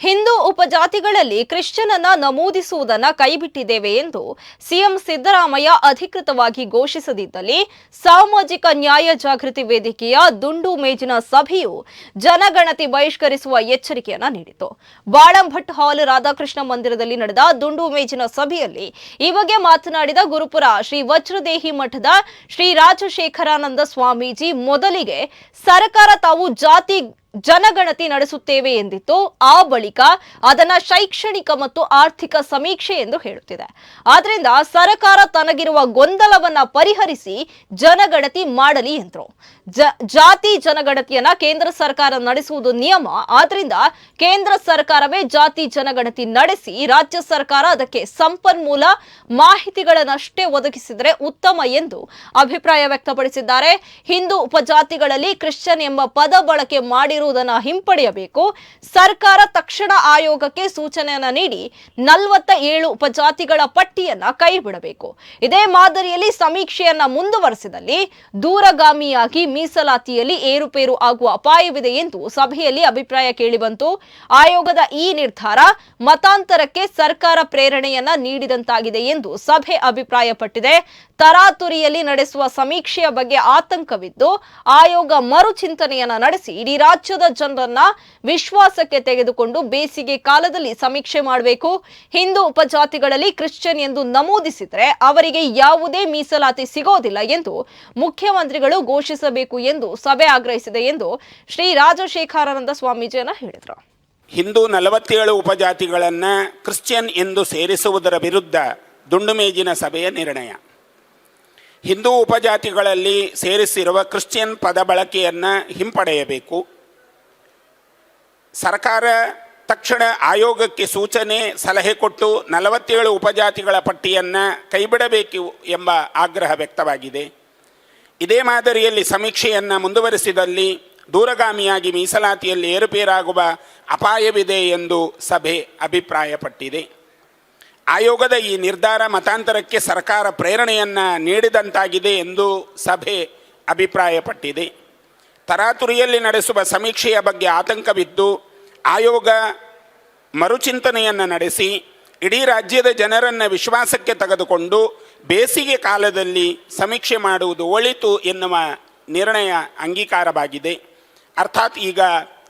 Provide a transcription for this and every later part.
ಹಿಂದೂ ಉಪಜಾತಿಗಳಲ್ಲಿ ಕ್ರಿಶ್ಚಿಯನ್ನ ನಮೂದಿಸುವುದನ್ನ ಕೈಬಿಟ್ಟಿದ್ದೇವೆ ಎಂದು ಸಿಎಂ ಸಿದ್ದರಾಮಯ್ಯ ಅಧಿಕೃತವಾಗಿ ಘೋಷಿಸದಿದ್ದಲ್ಲಿ ಸಾಮಾಜಿಕ ನ್ಯಾಯ ಜಾಗೃತಿ ವೇದಿಕೆಯ ದುಂಡು ಮೇಜಿನ ಸಭೆಯು ಜನಗಣತಿ ಬಹಿಷ್ಕರಿಸುವ ಎಚ್ಚರಿಕೆಯನ್ನ ನೀಡಿತು ಬಾಳಂಭಟ್ ಹಾಲ್ ರಾಧಾಕೃಷ್ಣ ಮಂದಿರದಲ್ಲಿ ನಡೆದ ದುಂಡು ಮೇಜಿನ ಸಭೆಯಲ್ಲಿ ಈ ಬಗ್ಗೆ ಮಾತನಾಡಿದ ಗುರುಪುರ ಶ್ರೀ ವಜ್ರದೇಹಿ ಮಠದ ಶ್ರೀ ರಾಜಶೇಖರಾನಂದ ಸ್ವಾಮೀಜಿ, ಮೊದಲಿಗೆ ಸರ್ಕಾರ ತಾವು ಜಾತಿ ಜನಗಣತಿ ನಡೆಸುತ್ತೇವೆ ಎಂದಿತ್ತು. ಆ ಬಳಿಕ ಅದನ್ನ ಶೈಕ್ಷಣಿಕ ಮತ್ತು ಆರ್ಥಿಕ ಸಮೀಕ್ಷೆ ಎಂದು ಹೇಳುತ್ತಿದೆ. ಆದ್ರಿಂದ ಸರ್ಕಾರ ತನಗಿರುವ ಗೊಂದಲವನ್ನ ಪರಿಹರಿಸಿ ಜನಗಣತಿ ಮಾಡಲಿ ಎಂದರು. ಜಾತಿ ಜನಗಣತಿಯನ್ನ ಕೇಂದ್ರ ಸರ್ಕಾರ ನಡೆಸುವುದು ನಿಯಮ. ಆದ್ರಿಂದ ಕೇಂದ್ರ ಸರ್ಕಾರವೇ ಜಾತಿ ಜನಗಣತಿ ನಡೆಸಿ ರಾಜ್ಯ ಸರ್ಕಾರ ಅದಕ್ಕೆ ಸಂಪನ್ಮೂಲ ಮಾಹಿತಿಗಳನ್ನಷ್ಟೇ ಒದಗಿಸಿದರೆ ಉತ್ತಮ ಎಂದು ಅಭಿಪ್ರಾಯ ವ್ಯಕ್ತಪಡಿಸಿದ್ದಾರೆ. ಹಿಂದೂ ಉಪಜಾತಿಗಳಲ್ಲಿ ಕ್ರಿಶ್ಚಿಯನ್ ಎಂಬ ಪದ ಬಳಕೆ ಮಾಡಿರುವುದನ್ನು ಹಿಂಪಡೆಯಬೇಕು. ಸರ್ಕಾರ ತಕ್ಷಣ ಆಯೋಗಕ್ಕೆ ಸೂಚನೆಯನ್ನ ನೀಡಿ ನಲವತ್ತ ಏಳು ಉಪಜಾತಿಗಳ ಪಟ್ಟಿಯನ್ನ ಕೈಬಿಡಬೇಕು. ಇದೇ ಮಾದರಿಯಲ್ಲಿ ಸಮೀಕ್ಷೆಯನ್ನ ಮುಂದುವರೆಸಿದಲ್ಲಿ ದೂರಗಾಮಿಯಾಗಿ ಮೀಸಲಾತಿಯಲ್ಲಿ ಏರುಪೇರು ಆಗುವ ಅಪಾಯವಿದೆ ಎಂದು ಸಭೆಯಲ್ಲಿ ಅಭಿಪ್ರಾಯ ಕೇಳಿಬಂತು. ಆಯೋಗದ ಈ ನಿರ್ಧಾರ ಮತಾಂತರಕ್ಕೆ ಸರ್ಕಾರ ಪ್ರೇರಣೆಯನ್ನ ನೀಡಿದಂತಾಗಿದೆ ಎಂದು ಸಭೆ ಅಭಿಪ್ರಾಯಪಟ್ಟಿದೆ. ತರಾತುರಿಯಲ್ಲಿ ನಡೆಸುವ ಸಮೀಕ್ಷೆಯ ಬಗ್ಗೆ ಆತಂಕವಿದ್ದು, ಆಯೋಗ ಮರುಚಿಂತನೆಯನ್ನ ನಡೆಸಿ ಇಡೀ ರಾಜ್ಯದ ಜನರನ್ನ ವಿಶ್ವಾಸಕ್ಕೆ ತೆಗೆದುಕೊಂಡು ಬೇಸಿಗೆ ಕಾಲದಲ್ಲಿ ಸಮೀಕ್ಷೆ ಮಾಡಬೇಕು. ಹಿಂದೂ ಉಪಜಾತಿಗಳಲ್ಲಿ ಕ್ರಿಶ್ಚಿಯನ್ ಎಂದು ನಮೂದಿಸಿದರೆ ಅವರಿಗೆ ಯಾವುದೇ ಮೀಸಲಾತಿ ಸಿಗೋದಿಲ್ಲ ಎಂದು ಮುಖ್ಯಮಂತ್ರಿಗಳು ಘೋಷಿಸಬೇಕು ಎಂದು ಸಭೆ ಆಗ್ರಹಿಸಿದೆ ಎಂದು ಶ್ರೀ ರಾಜಶೇಖರಾನಂದ ಸ್ವಾಮೀಜಿಯನ್ನ ಹೇಳಿದರು. ಹಿಂದೂ ನಲವತ್ತೇಳು ಉಪಜಾತಿಗಳನ್ನು ಕ್ರಿಶ್ಚಿಯನ್ ಎಂದು ಸೇರಿಸುವುದರ ವಿರುದ್ಧ ದುಂಡುಮೇಜಿನ ಸಭೆಯ ನಿರ್ಣಯ. ಹಿಂದೂ ಉಪಜಾತಿಗಳಲ್ಲಿ ಸೇರಿಸಿರುವ ಕ್ರಿಶ್ಚಿಯನ್ ಪದ ಬಳಕೆಯನ್ನು ಹಿಂಪಡೆಯಬೇಕು. ಸರ್ಕಾರ ತಕ್ಷಣ ಆಯೋಗಕ್ಕೆ ಸೂಚನೆ, ಸಲಹೆ ಕೊಟ್ಟು ನಲವತ್ತೇಳು ಉಪಜಾತಿಗಳ ಪಟ್ಟಿಯನ್ನು ಕೈಬಿಡಬೇಕು ಎಂಬ ಆಗ್ರಹ ವ್ಯಕ್ತವಾಗಿದೆ. ಇದೇ ಮಾದರಿಯಲ್ಲಿ ಸಮೀಕ್ಷೆಯನ್ನು ಮುಂದುವರಿಸಿದಲ್ಲಿ ದೂರಗಾಮಿಯಾಗಿ ಮೀಸಲಾತಿಯಲ್ಲಿ ಏರುಪೇರಾಗುವ ಅಪಾಯವಿದೆ ಎಂದು ಸಭೆ ಅಭಿಪ್ರಾಯಪಟ್ಟಿದೆ. ಆಯೋಗದ ಈ ನಿರ್ಧಾರ ಮತಾಂತರಕ್ಕೆ ಸರ್ಕಾರ ಪ್ರೇರಣೆಯನ್ನು ನೀಡಿದಂತಾಗಿದೆ ಎಂದು ಸಭೆ ಅಭಿಪ್ರಾಯಪಟ್ಟಿದೆ. ತರಾತುರಿಯಲ್ಲಿ ನಡೆಸುವ ಸಮೀಕ್ಷೆಯ ಬಗ್ಗೆ ಆತಂಕವಿದ್ದು ಆಯೋಗ ಮರುಚಿಂತನೆಯನ್ನು ನಡೆಸಿ ಇಡೀ ರಾಜ್ಯದ ಜನರನ್ನು ವಿಶ್ವಾಸಕ್ಕೆ ತೆಗೆದುಕೊಂಡು ಬೇಸಿಗೆ ಕಾಲದಲ್ಲಿ ಸಮೀಕ್ಷೆ ಮಾಡುವುದು ಒಳಿತು ಎನ್ನುವ ನಿರ್ಣಯ ಅಂಗೀಕಾರವಾಗಿದೆ. ಅರ್ಥಾತ್ ಈಗ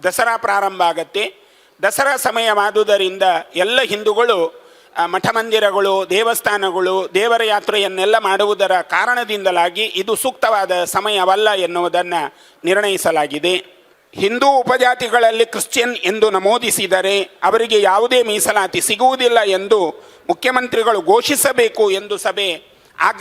ದಸರಾ ಪ್ರಾರಂಭ ಆಗತ್ತೆ. ದಸರಾ ಸಮಯವಾದುದರಿಂದ ಎಲ್ಲ ಹಿಂದೂಗಳು ಮಠ ಮಂದಿರಗಳು ದೇವಸ್ಥಾನಗಳು, ದೇವರ ಯಾತ್ರೆಯನ್ನೆಲ್ಲ ಮಾಡುವುದರ ಕಾರಣದಿಂದಲಾಗಿ ಇದು ಸೂಕ್ತವಾದ ಸಮಯವಲ್ಲ ಎನ್ನುವುದನ್ನು ನಿರ್ಣಯಿಸಲಾಗಿದೆ. ಹಿಂದೂ ಉಪಜಾತಿಗಳಲ್ಲಿ ಕ್ರಿಶ್ಚಿಯನ್ ಎಂದು ನಮೂದಿಸಿದರೆ ಅವರಿಗೆ ಯಾವುದೇ ಮೀಸಲಾತಿ ಸಿಗುವುದಿಲ್ಲ ಎಂದು ಮುಖ್ಯಮಂತ್ರಿಗಳು ಘೋಷಿಸಬೇಕು ಎಂದು ಸಭೆ ಆಗ್ರಹ